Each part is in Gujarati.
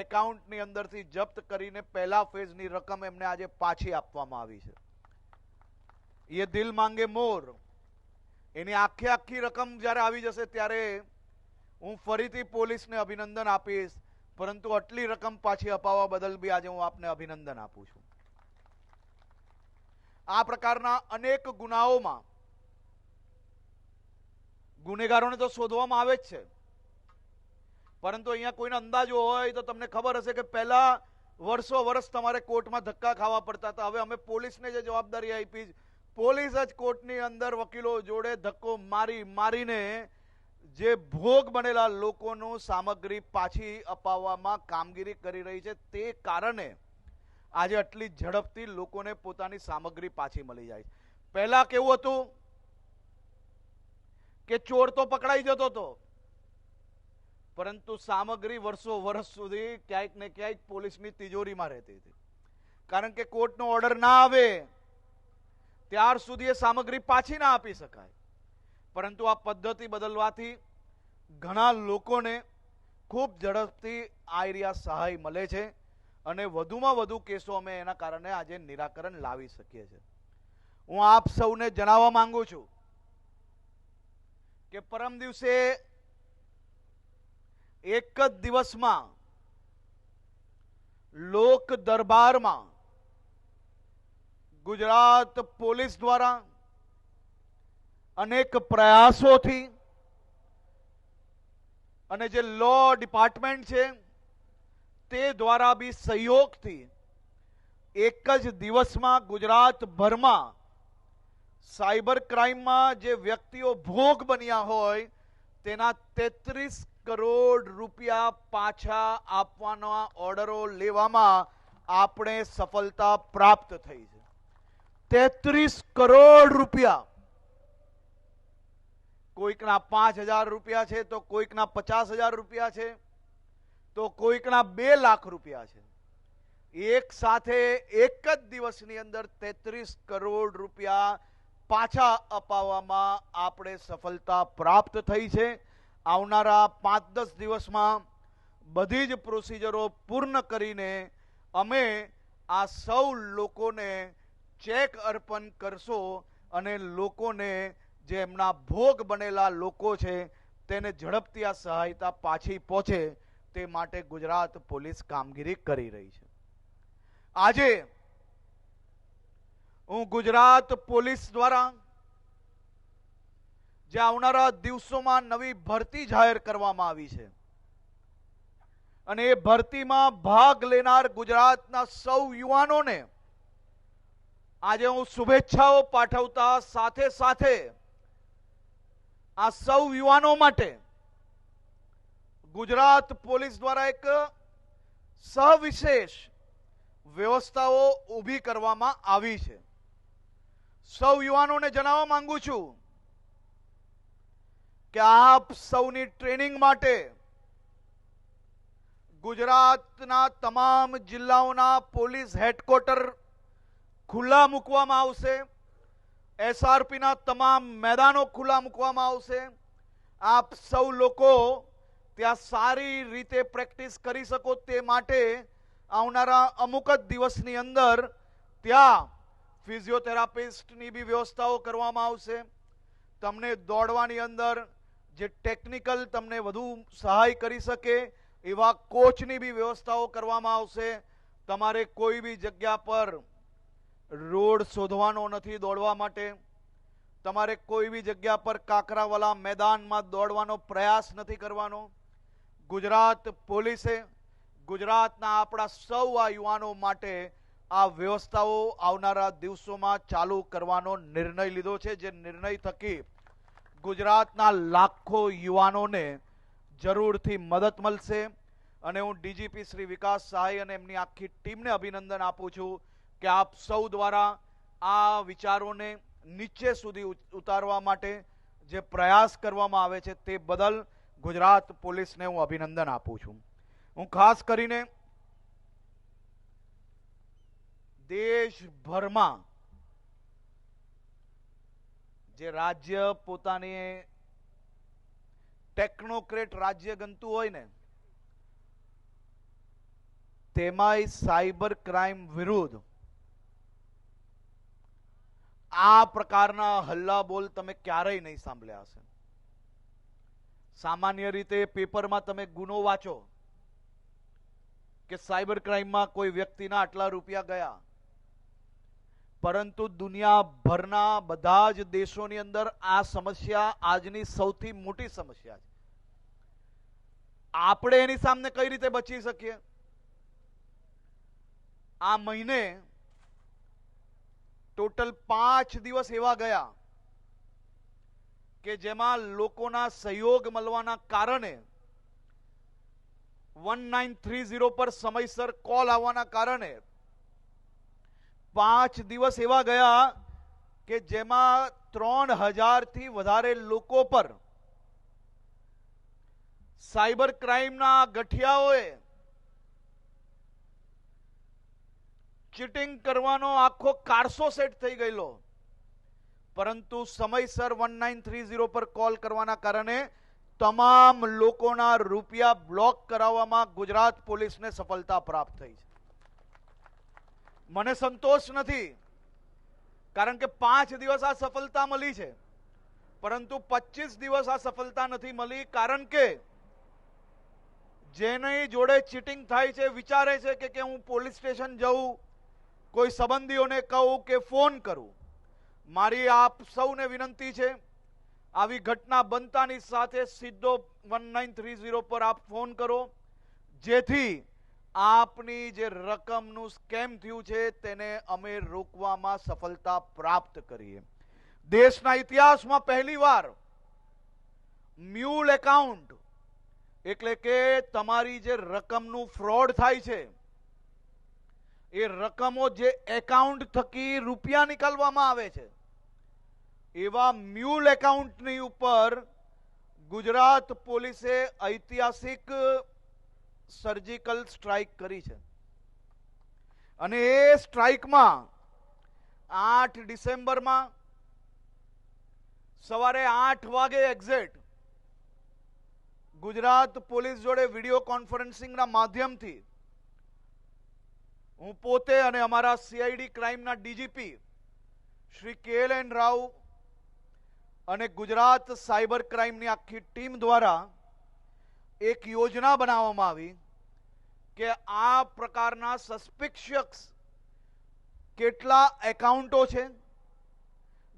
એકાઉન્ટની અંદરથી જપ્ત કરીને પહેલા ફેઝની રકમ એમને આજે પાછી આપવામાં આવી છે. એ દિલ માંગે મોર. એની આખી આખી રકમ જ્યારે આવી જશે ત્યારે હું ફરીથી પોલીસને અભિનંદન આપીશ, પરંતુ આટલી રકમ પાછી અપાવવા બદલ બી આજે હું આપને અભિનંદન આપું છું. આ પ્રકારના અનેક ગુનાઓમાં ગુનેગારોને તો શોધવામાં આવે જ છે. પરંતુ અહીંયા કોઈનો અંદાજો હોય તો તમને ખબર હશે કે પહેલા વર્ષો વર્ષ તમારે કોર્ટમાં ધક્કા ખાવા પડતા હતા. હવે અમે પોલીસને જે જવાબદારી આપી પોલીસ જ કોર્ટની અંદર વકીલો જોડે ધક્કો મારી મારીને જે ભોગ બનેલા લોકોનું સામગ્રી પાછી અપાવવામાં કામગીરી કરી રહી છે. તે કારણે આજે આટલી ઝડપથી લોકોને પોતાની સામગ્રી પાછી મળી જાય પહેલા કેવું હતું કે ચોર તો પકડાઈ જતો હતો. પરંતુ સામગ્રી વર્ષો વર્ષ સુધી ક્યાંક ને ક્યાંક પોલીસની તિજોરીમાં રહેતી હતી. કારણ કે કોર્ટનો ઓર્ડર ના આવે, ત્યાર સુધી એ સામગ્રી પાછી ના આપી શકાય. પરંતુ આ પદ્ધતિ બદલવાથી ઘણા લોકોને ખૂબ ઝડપથી આ એરિયા સહાય મળે છે અને વધુમાં વધુ કેસો અમે એના કારણે આજે નિરાકરણ લાવી શકીએ છીએ. હું આપ સૌને જણાવવા માંગુ છું કે પરમ દિવસે એક જ દિવસમાં, લોક દરબારમાં, ગુજરાત પોલીસ દ્વારા અનેક પ્રયાસોથી અને જે લો ડિપાર્ટમેન્ટ છે, તે દ્વારા બી સહયોગથી એક જ દિવસમાં ગુજરાતભરમાં સાયબર ક્રાઇમમાં જે વ્યક્તિઓ ભોગ બન્યા હોય, તેના તેત્રીસ કરોડ રૂપિયા પાછા આપવાના ઓર્ડરો લેવામાં આપણે સફળતા પ્રાપ્ત થઈ છે. તેત્રીસ કરોડ રૂપિયા. કોઈકના પાંચ હજાર રૂપિયા છે તો કોઈકના પચાસ હજાર રૂપિયા છે, તો કોઈકના બે લાખ રૂપિયા છે. એક સાથે એક જ દિવસની અંદર તેત્રીસ કરોડ રૂપિયા પાછા અપાવવામાં આપણે સફળતા પ્રાપ્ત થઈ છે. આવનારા પાંચ દસ દિવસમાં બધી જ પ્રોસિજરો પૂર્ણ કરીને અમે આ સૌ લોકોને ચેક અર્પણ કરશો અને લોકોને જે એમના ભોગ બનેલા લોકો છે તેને ઝડપથી આ સહાયતા પાછી પહોંચે તે માટે ગુજરાત પોલીસ કામગીરી કરી રહી છે. આજે હું ગુજરાત પોલીસ દ્વારા જે આવનારા દિવસોમાં નવી ભરતી જાહેર કરવામાં આવી છે. અને એ ભરતીમાં ભાગ લેનાર ગુજરાતના સૌ યુવાનોને આજે હું શુભેચ્છાઓ પાઠવતા સાથે સાથે આ સૌ યુવાનો માટે ગુજરાત પોલીસ દ્વારા એક સવિશેષ વ્યવસ્થાઓ ઊભી કરવામાં આવી છે. સૌ યુવાનોને જણાવવા માંગુ છું કે આપ સૌની ટ્રેનિંગ માટે ગુજરાતના તમામ જિલ્લાઓના પોલીસ હેડક્વાર્ટર ખુલ્લા મૂકવામાં આવશે. એસઆરપીના તમામ મેદાનો ખુલ્લા મૂકવામાં આવશે. આપ સૌ લોકો ત્યાં સારી રીતે પ્રેક્ટિસ કરી શકો તે માટે આવનારા અમુક જ દિવસની અંદર ત્યાં ફિઝિયોથેરાપિસ્ટની બી વ્યવસ્થાઓ કરવામાં આવશે. તમને દોડવાની અંદર જે ટેકનિકલ તમને વધુ સહાય કરી શકે, એવા કોચની બી વ્યવસ્થાઓ કરવામાં આવશે. તમારે કોઈ બી જગ્યા પર રોડ શોધવાનો નથી દોડવા માટે. તમારે કોઈ બી જગ્યા પર કાકરાવાલા મેદાનમાં દોડવાનો પ્રયાસ નથી કરવાનો. ગુજરાત પોલીસે, ગુજરાતના આપણા સૌ આ યુવાનો માટે આ વ્યવસ્થાઓ આવનારા દિવસોમાં ચાલુ કરવાનો નિર્ણય લીધો છે. જે નિર્ણય થકી ગુજરાતના લાખો યુવાનોને જરૂરથી મદદ મળશે. અને હું ડીજીપી શ્રી વિકાસ સહાય અને એમની આખી ટીમને અભિનંદન આપું છું કે આપ સૌ દ્વારા આ વિચારોને નીચે સુધી ઉતારવા માટે જે પ્રયાસ કરવામાં આવે છે તે બદલ ગુજરાત પોલીસને હું અભિનંદન આપું છું. હું ખાસ કરીને દેશભરમાં જે રાજ્ય પોતાની ટેકનોક્રેટ રાજ્ય ગણતું હોય ને, તેમાંય સાયબર ક્રાઇમ વિરુદ્ધ આ પ્રકારના હલ્લા બોલ તમે ક્યારેય નહીં સાંભળ્યા હશે. સામાન્ય રીતે પેપરમાં તમે ગુનો વાંચો કે સાયબર ક્રાઇમમાં કોઈ વ્યક્તિના આટલા રૂપિયા ગયા પરંતુ દુનિયાભરના બધા જ દેશોની અંદર આ સમસ્યા આજની સૌથી મોટી સમસ્યા છે. આપણે એની સામે કઈ રીતે બચી શકીએ? આ મહિને ટોટલ પાંચ દિવસ એવા ગયા કે જેમાં લોકોના સહયોગ મળવાના કારણે વન નાઇન થ્રી ઝીરો પર સમયસર કોલ આવવાના કારણે પાંચ દિવસ એવા ગયા કે જેમાં ત્રણ હજારથી વધારે લોકો પર સાયબર ક્રાઇમના ગઠિયાઓએ ચીટિંગ કરવાનો આખો કારસો સેટ થઈ ગયેલો. પરંતુ સમયસર વન નાઇન થ્રી ઝીરો પર કોલ કરવાના કારણે તમામ લોકોના રૂપિયા બ્લોક કરાવવામાં ગુજરાત પોલીસને સફળતા પ્રાપ્ત થઈ છે. મને સંતોષ નથી. કારણ કે પાંચ દિવસ આ સફળતા મળી છે. પરંતુ પચીસ દિવસ આ સફળતા નથી મળી કારણ કે જેની જોડે ચીટિંગ થાય છે, વિચારે છે કે કે હું પોલીસ સ્ટેશન જઉં, કોઈ સંબંધીઓને કહું કે ફોન કરું. મારી આપ સૌને વિનંતી છે, આવી ઘટના બનતાની સાથે સીધો વન નાઇન થ્રી ઝીરો પર આપ ફોન કરો. જેથી આપની જે રકમનું સ્કેમ થયું છે, તેને અમે રોકવામાં સફળતા પ્રાપ્ત કરીએ. દેશના ઇતિહાસમાં પહેલીવાર મ્યુલ એકાઉન્ટ એટલે કે તમારી જે રકમનું ફ્રોડ થાય છે, એ રકમો જે એકાઉન્ટ થકી રૂપિયા નીકળવામાં આવે છે, એવા મ્યુલ એકાઉન્ટની ઉપર ગુજરાત પોલીસે ઐતિહાસિક સર્જિકલ સ્ટ્રાઇક કરી છે. અને એ સ્ટ્રાઇકમાં આઠ ડિસેમ્બરમાં સવારે આઠ વાગે એક્ઝેક્ટ ગુજરાત પોલીસ જોડે વીડિયો કોન્ફરન્સિંગના માધ્યમથી હું પોતે અને અમારા સીઆઈડી ક્રાઇમના ડીજીપી શ્રી કે એલ એન રાવ અને ગુજરાત સાયબર ક્રાઇમની આખી ટીમ દ્વારા એક યોજના બનાવવામાં આવી કે આ પ્રકારના સસ્પિક્શિયસ કેટલા એકાઉન્ટો છે,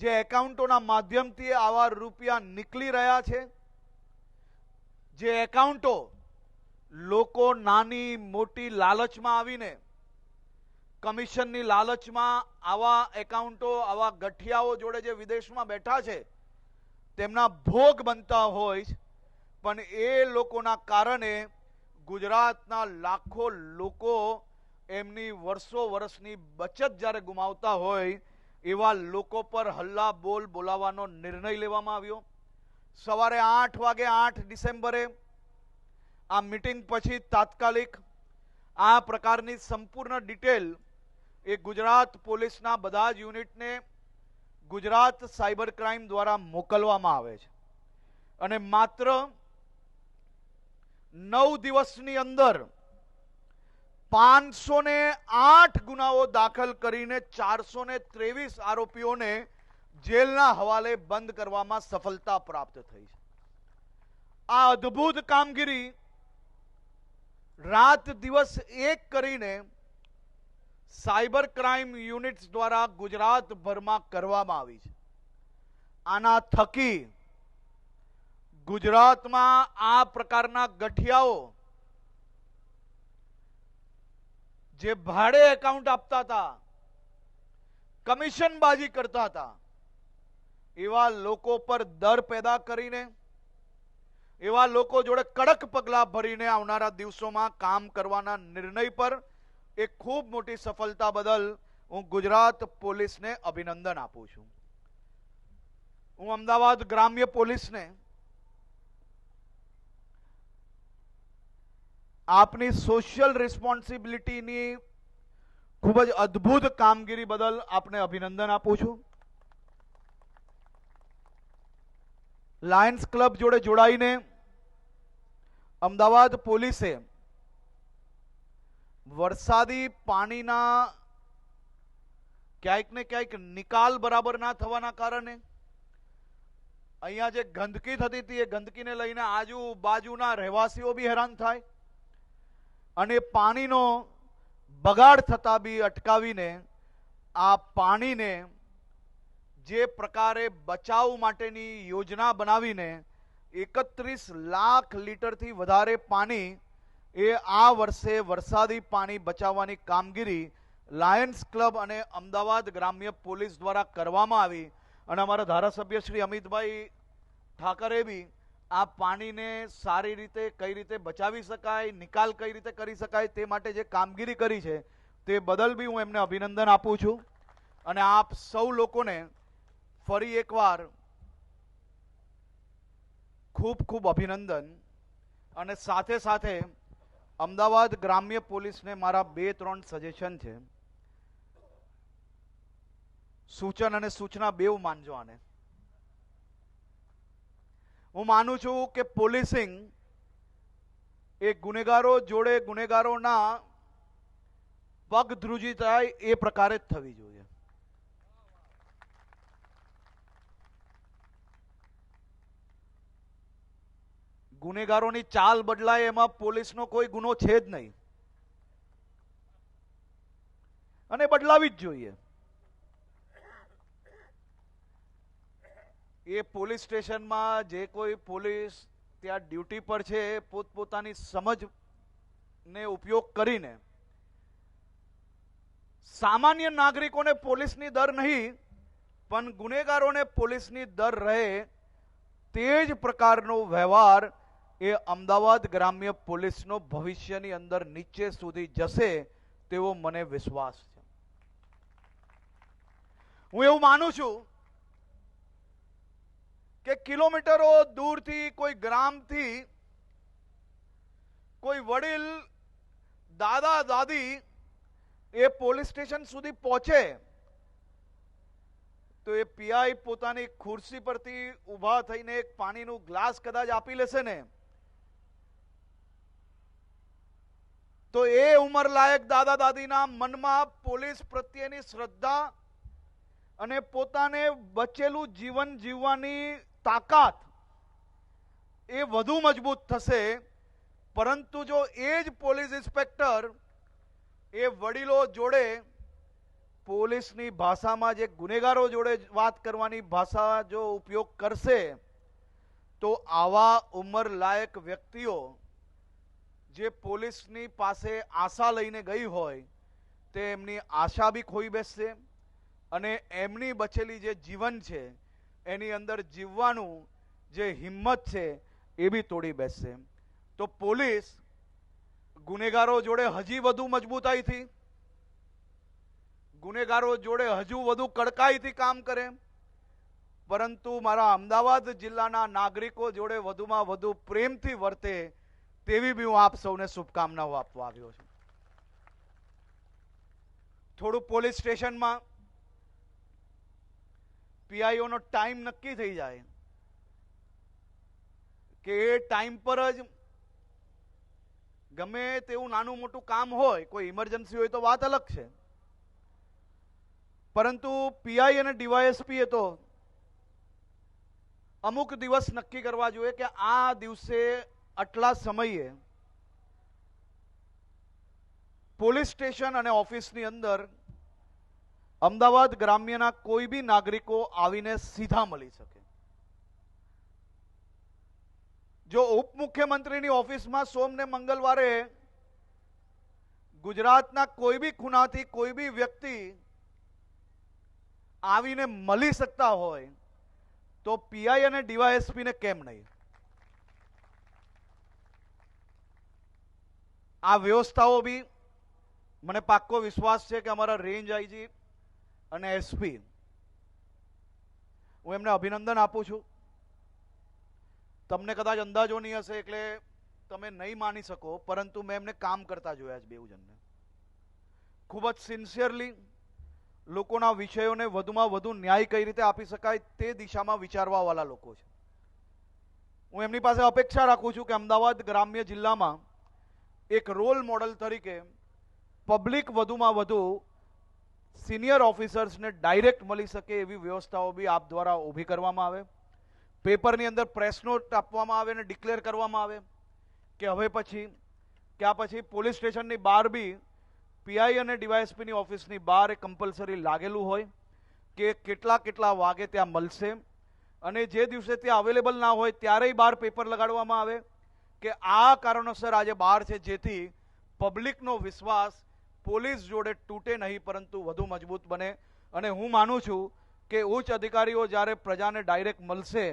જે એકાઉન્ટોના માધ્યમથી આવા રૂપિયા નીકળી રહ્યા છે, જે એકાઉન્ટો લોકો નાની મોટી લાલચમાં આવીને, કમિશનની લાલચમાં આવા એકાઉન્ટો, આવા ગઠિયાઓ જોડે જે વિદેશમાં બેઠા છે, તેમના ભોગ બનતા હોય પણ એ લોકોના કારણે ગુજરાતના લાખો લોકો એમની વર્ષો વર્ષની બચત જ્યારે ગુમાવતા હોય, એવા લોકો પર હલ્લા બોલ બોલાવવાનો નિર્ણય લેવામાં આવ્યો. સવારે આઠ વાગે આઠ ડિસેમ્બરે આ મીટિંગ પછી તાત્કાલિક આ પ્રકારની સંપૂર્ણ ડિટેલ એ ગુજરાત પોલીસના બધા જ યુનિટને ગુજરાત સાયબર ક્રાઇમ દ્વારા મોકલવામાં આવે છે. અને માત્ર નવ દિવસની અંદર પાંચસો ને આઠ ગુનાઓ દાખલ કરીને ચારસો ને ત્રેવીસ આરોપીઓને જેલના હવાલે બંધ કરવામાં સફળતા પ્રાપ્ત થઈ છે. આ અદ્ભુત કામગીરી રાત દિવસ એક કરીને સાયબર ક્રાઇમ યુનિટ્સ દ્વારા ગુજરાતભરમાં કરવામાં આવી છે. આના થકી ગુજરાતમાં આ પ્રકારના ગઠિયાઓ જે ભાડે એકાઉન્ટ આપતા હતા, કમિશનબાજી કરતા હતા, એવા લોકો પર દર પેદા કરીને, એવા લોકો જોડે કડક પગલા ભરીને આવનારા દિવસોમાં કામ કરવાના નિર્ણય પર એક ખૂબ મોટી સફળતા બદલ હું ગુજરાત પોલીસને અભિનંદન આપું છું. હું અમદાવાદ ગ્રામ્ય પોલીસને આપની સોશિયલ રિસ્પોન્સિબિલિટીની ખૂબ જ અદ્ભુત કામગીરી બદલ આપને અભિનંદન આપું છું. લાયન્સ ક્લબ જોડે જોડાઈને અમદાવાદ પોલીસે વરસાદી પાણીના ક્યાંક ને ક્યાંક નિકાલ બરાબર ના થવાના કારણે અહીંયા જે ગંદકી થતી હતી એ ગંદકીને લઈને આજુબાજુના રહેવાસીઓ બી હેરાન થાય. અને પાણીનો બગાડ થતા બી અટકાવીને આ પાણીને જે પ્રકારે બચાવ માટેની યોજના બનાવીને એકત્રીસ લાખ લીટરથી વધારે પાણી એ આ વર્ષે વરસાદી પાણી બચાવવાની કામગીરી લાયન્સ ક્લબ અને અમદાવાદ ગ્રામ્ય પોલીસ દ્વારા કરવામાં આવી. અને અમારા ધારાસભ્ય શ્રી અમિતભાઈ ઠાકરે બી આ પાણીને સારી રીતે, કઈ રીતે બચાવી શકાય, નિકાલ કઈ રીતે કરી શકાય તે માટે જે કામગીરી કરી છે, તે બદલ બી હું એમને અભિનંદન આપું છું. અને આપ સૌ લોકોને ફરી એકવાર ખૂબ ખૂબ અભિનંદન. અને સાથે સાથે અમદાવાદ ગ્રામ્ય પોલીસને મારા બે ત્રણ સજેશન છે. સૂચન અને સૂચના બેવ માનજો આને. હું માનું છું કે પોલીસિંગ એ ગુનેગારો જોડે ગુનેગારોના પગ ધ્રુજી થાય એ પ્રકારે જ થવી જોઈએ. ગુનેગારોની ચાલ બદલાય એમાં પોલીસનો કોઈ ગુનો છે જ નહીં. અને બદલાવી જ જોઈએ. એ પોલીસ સ્ટેશનમાં જે કોઈ પોલીસ ત્યાં ડ્યુટી પર છે, એ પોતપોતાની સમજ ને ઉપયોગ કરીને સામાન્ય નાગરિકોને પોલીસની દર નહીં, પણ ગુનેગારોને પોલીસની દર રહે તે જ પ્રકારનો વ્યવહાર એ અમદાવાદ ગ્રામ્ય પોલીસનો ભવિષ્યની અંદર નીચે સુધી જશે તેવો મને વિશ્વાસ છે. હું એવું માનું છું કે કિલોમીટરો દૂરથી, કોઈ ગ્રામથી, કોઈ વડીલ, દાદા, દાદી એ પોલીસ સ્ટેશન સુધી પહોંચે, તો એ પીઆઈ પોતાની ખુરશી પરથી ઊભા થઈને એક પાણીનું ગ્લાસ કદાચ આપી લેશે ને. તો એ ઉંમરલાયક દાદા દાદીના મનમાં પોલીસ પ્રત્યેની શ્રદ્ધા અને પોતાને બચેલું જીવન જીવવાની તાકાત એ વધુ મજબૂત થશે, પરંતુ જો એ જ પોલીસ ઇન્સ્પેક્ટર એ વડીલો જોડે પોલીસની ભાષામાં જે ગુનેગારો જોડે વાત કરવાની ભાષા જો ઉપયોગ કરશે, તો આવા ઉંમર લાયક વ્યક્તિઓ જે પોલીસની પાસે આશા લઈને ગઈ હોય, તે એમની આશા બી ખોઈ બેસશે અને એમની બચેલી જે જીવન છે એની અંદર જીવવાનું જે હિંમત છે એ બી તોડી બેસશે. તો પોલીસ ગુનેગારો જોડે હજી વધુ મજબૂતાઈથી, ગુનેગારો જોડે હજુ વધુ કડકાઈથી કામ કરે. પરંતુ મારા અમદાવાદ જિલ્લાના નાગરિકો જોડે વધુમાં વધુ પ્રેમથી વર્તે તેવી બી હું આપ સૌને શુભકામનાઓ આપવા આવ્યો છું. થોડું પોલીસ સ્ટેશનમાં પીઆઈઓનો ટાઈમ નક્કી થઈ જાય. કે એ ટાઈમ પર જ ગમે તેવું નાનું મોટું કામ હોય, કોઈ ઇમરજન્સી હોય તો વાત અલગ છે. પરંતુ પીઆઈ અને ડીવાયએસપી એ તો અમુક દિવસ નક્કી કરવા જોઈએ કે આ દિવસે આટલા સમયે પોલીસ સ્ટેશન અને ઓફિસની અંદર અમદાવાદ ગ્રામ્યના કોઈ બી નાગરિકો આવીને સીધા મળી શકે. જો ઉપમુખ્યમંત્રીની ઓફિસમાં સોમ ને મંગળવારે ગુજરાતના કોઈ બી ખૂણાથી કોઈ બી વ્યક્તિ આવીને મળી શકતા હોય, તો પીઆઈ અને ડીવાયએસપી ને કેમ નહીં? આ વ્યવસ્થાઓ બી મને પાક્કો વિશ્વાસ છે કે અમારા રેન્જ આઈજી અને એસપી હું એમને અભિનંદન આપું છું. તમને કદાચ અંદાજો નહીં હશે એટલે તમે નહીં માની શકો, પરંતુ મેં એમને કામ કરતા જોયા છે બેઉ જણને ખૂબ જ સિન્સિયરલી લોકોના વિષયોને વધુમાં વધુ ન્યાય કઈ રીતે આપી શકાય તે દિશામાં વિચારવાવાળા લોકો છે. હું એમની પાસે અપેક્ષા રાખું છું કે અમદાવાદ ગ્રામ્ય જિલ્લામાં એક રોલ મોડલ તરીકે પબ્લિક વધુમાં વધુ સિનિયર ઓફિસર્સને ડાયરેક્ટ મળી શકે એવી વ્યવસ્થાઓ બી આપ દ્વારા ઊભી કરવામાં આવે. પેપરની અંદર પ્રેસ નોટ આપવામાં આવે અને ડિક્લેર કરવામાં આવે કે હવે પછી કે આ પછી પોલીસ સ્ટેશનની બહાર બી પીઆઈ અને ડીવાયએસપીની ઓફિસની બહાર એ કમ્પલસરી લાગેલું હોય કે કેટલા કેટલા વાગે ત્યાં મળશે અને જે દિવસે ત્યાં અવેલેબલ ના હોય ત્યારેય બહાર પેપર લગાડવામાં આવે કે આ કારણોસર આજે બહાર છે જેથી પબ્લિકનો વિશ્વાસ પોલીસ જોડે તૂટે નહીં, પરંતુ વધુ મજબૂત બને. અને હું માનું છું કે ઉચ્ચ અધિકારીઓ જ્યારે પ્રજાને ડાયરેક્ટ મળશે,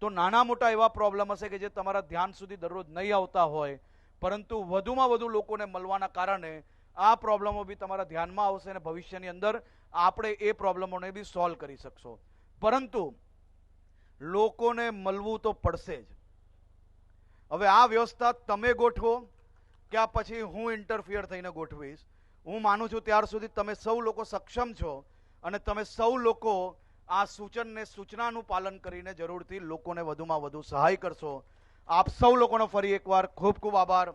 તો નાના મોટા એવા પ્રોબ્લેમ હશે કે જે તમારા ધ્યાન સુધી દરરોજ નહીં આવતા હોય. પરંતુ વધુમાં વધુ લોકોને મળવાના કારણે આ પ્રોબ્લેમો બી તમારા ધ્યાનમાં આવશે અને ભવિષ્યની અંદર આપણે એ પ્રોબ્લેમોને બી સોલ્વ કરી શકશો. પરંતુ લોકોને મળવું તો પડશે જ. હવે આ વ્યવસ્થા તમે ગોઠવો કે આ પછી હું ઇન્ટરફિયર થઈને ગોઠવીશ. હું માનું છું ત્યાર સુધી તમે સૌ લોકો સક્ષમ છો અને તમે સૌ લોકો આ સૂચનને સૂચનાનું પાલન કરીને જરૂરથી લોકોને વધુમાં વધુ સહાય કરશો. આપ સૌ લોકોનો ફરી એકવાર ખૂબ ખૂબ આભાર.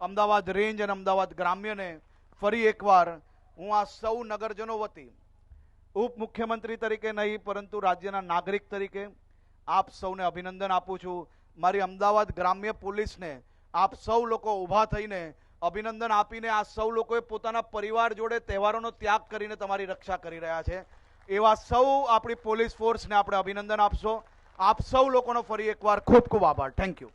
અમદાવાદ રેન્જ અને અમદાવાદ ગ્રામ્યને ફરી એકવાર હું આ સૌ નગરજનો વતી ઉપ મુખ્યમંત્રી તરીકે નહીં, પરંતુ રાજ્યના નાગરિક તરીકે આપ સૌને અભિનંદન આપું છું. મારી અમદાવાદ ગ્રામ્ય પોલીસને આપ સૌ લોકો ઊભા થઈને અભિનંદન આપીને આ સૌ લોકોએ પોતાના પરિવાર જોડે તહેવારોનો ત્યાગ કરીને તમારી રક્ષા કરી રહ્યા છે. એવા સૌ આપણી પોલીસ ફોર્સને આપણે અભિનંદન આપશો. આપ સૌ લોકોનો ફરી એકવાર ખૂબ ખૂબ આભાર. Thank you